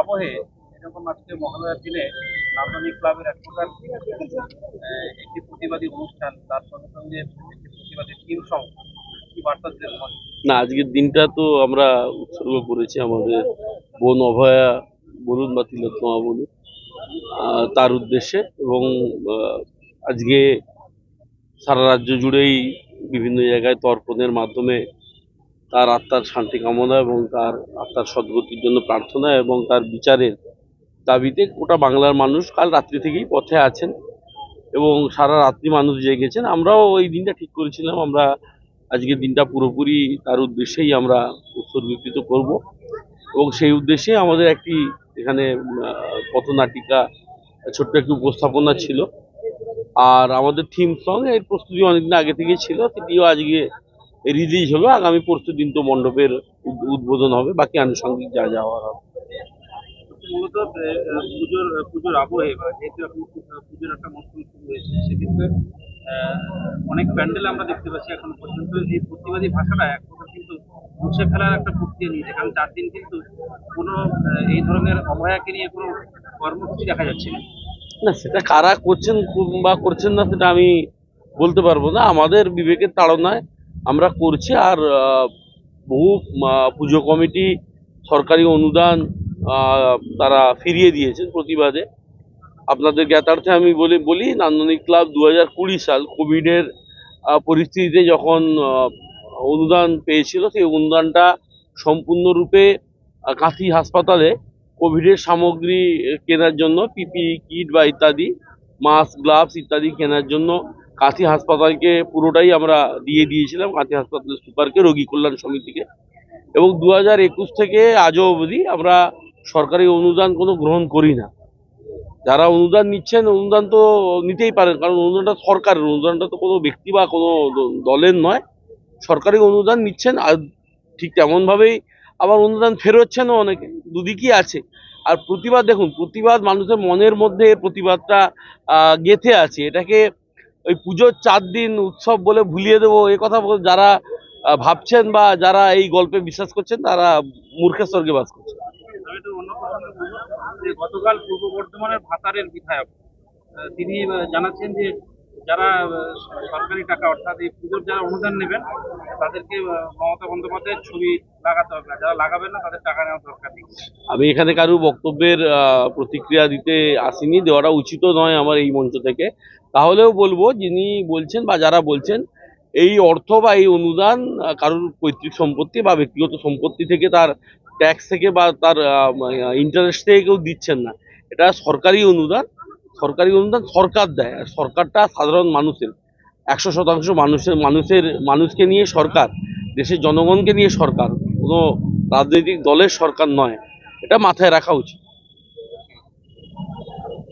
আবহে এরকম আজকে মহালয়ার দিনে ক্লাবের এক প্রকার একটি প্রতিবাদী অনুষ্ঠান তার সঙ্গে সঙ্গে একটি প্রতিবাদী টিম না, আজকের দিনটা তো আমরা উৎসর্গ করেছি আমাদের বোন অভয়া বলুন বা তিলোত্তমা বলুন তার উদ্দেশ্যে এবং আজকে সারা রাজ্য জুড়েই বিভিন্ন জায়গায় তর্পণের মাধ্যমে তার আত্মার শান্তি কামনা এবং তার আত্মার সদ্গতির জন্য প্রার্থনা এবং তার বিচারের দাবিতে গোটা বাংলার মানুষ কাল রাত্রি থেকেই পথে আছেন এবং সারা রাত্রি মানুষ জেগেছেন আমরাও ওই দিনটা ঠিক করেছিলাম। আমরা আজকে দিনটা পুরোপুরি তার উদ্দেশ্যেই আমরা উৎসর্গীকৃত করব এবং সেই উদ্দেশ্যে আমাদের একটি এখানে পথনাটিকা, ছোট্ট একটি উপস্থাপনা ছিল। আর আমাদের থিম সং এর প্রস্তুতি অনেকদিন আগে থেকে ছিল। সেটিও আজকে রিলিজ হলো আগামী পরশু দিন তো মণ্ডপের উদ্বোধন হবে বাকি আনুষঙ্গিক যা যা হওয়ার হবে। মূলত পুজোর পুজোর আবহে বা যেহেতু এখন পুজোর একটা মৌসুম শুরু হয়েছে সেক্ষেত্রে অনেক প্যান্ডেল আমরা দেখতে পাচ্ছি এখন পর্যন্ত। এই প্রতিবাদী ভাষাটা এক কিন্তু মুছে ফেলার একটা প্রক্রিয়া নিয়েছে কারণ চার দিন কিন্তু কোনো এই ধরনের নিয়ে কোনো কর্মসূচি দেখা যাচ্ছে না। না সেটা কারা করছেন বা করছেন না সেটা আমি বলতে পারব না। আমাদের বিবেকের তাড়নায় আমরা করছি আর বহু পুজো কমিটি সরকারি অনুদান তারা ফিরিয়ে দিয়েছেন প্রতিবাদে। আপনাদের জ্ঞাতার্থে আমি বলি বলি, নান্দনিক ক্লাব দু হাজার কুড়ি সাল কোভিডের পরিস্থিতিতে যখন অনুদান পেয়েছিল, সেই অনুদানটা সম্পূর্ণরূপে কাঁথি হাসপাতালে কোভিডের সামগ্রী কেনার জন্য পিপি কিট বা ইত্যাদি, মাস্ক, গ্লাভস ইত্যাদি কেনার জন্য কাঁথি হাসপাতালকে পুরোটাই আমরা দিয়ে দিয়েছিলাম। কাঁথি হাসপাতালের সুপারকে, রোগী কল্যাণ সমিতিকে। এবং দু হাজার একুশ থেকে আজও অবধি আমরা সরকারি অনুদান কোনো গ্রহণ করি না। যারা অনুদান নিচ্ছেন, অনুদান তো নিতেই পারেন, কারণ অনুদানটা সরকারের, অনুদানটা তো কোনো ব্যক্তি বা কোনো দলের নয়। সরকারি অনুদান নিচ্ছেন, আর ঠিক তেমনভাবেই আবার অনুদান ফেরোচ্ছেনও অনেকে, দুদিকই আছে। আর প্রতিবাদ, দেখুন, প্রতিবাদ মানুষের মনের মধ্যে প্রতিবাদটা গেঁথে আছে। এটাকে ওই পুজোর চার দিন উৎসব বলে ভুলিয়ে দেবো, এ কথা যারা ভাবছেন বা যারা এই গল্পে বিশ্বাস করছেন, তারা মূর্খের স্বর্গে বাস করছেন গতকাল পূর্ব বর্ধমানের ভাতারের বিধায়ক তিনি জানাচ্ছেন যে যারা সরকারি টাকা, অর্থাৎ এই পুজোর যারা অনুদান নেবেন, তাদেরকে মমতা বন্দ্যোপাধ্যায়ের ছবি লাগাতে হবে যারা লাগাবেন না, তাদের টাকা নেওয়ার দরকার নেই। আমি এখানে কারও বক্তব্যের প্রতিক্রিয়া দিতে আসিনি, দেওয়াটা উচিত নয় আমার এই মঞ্চ থেকে। তাহলেও বলব, যিনি বলছেন বা যারা বলছেন, এই অর্থ বা এই অনুদান কারোর পৈতৃক সম্পত্তি বা ব্যক্তিগত সম্পত্তি থেকে তার ট্যাক্স থেকে বা তার ইন্টারেস্ট থেকে কেউ দিচ্ছেন না। এটা সরকারি অনুদান সরকারি অনুদান সরকার দেয়, আর সরকারটা সাধারণ মানুষের। একশো শতাংশ মানুষের মানুষের, মানুষকে নিয়ে সরকার, দেশের জনগণকে নিয়ে সরকার, কোনো রাজনৈতিক দলের সরকার নয়। এটা মাথায় রাখা উচিত।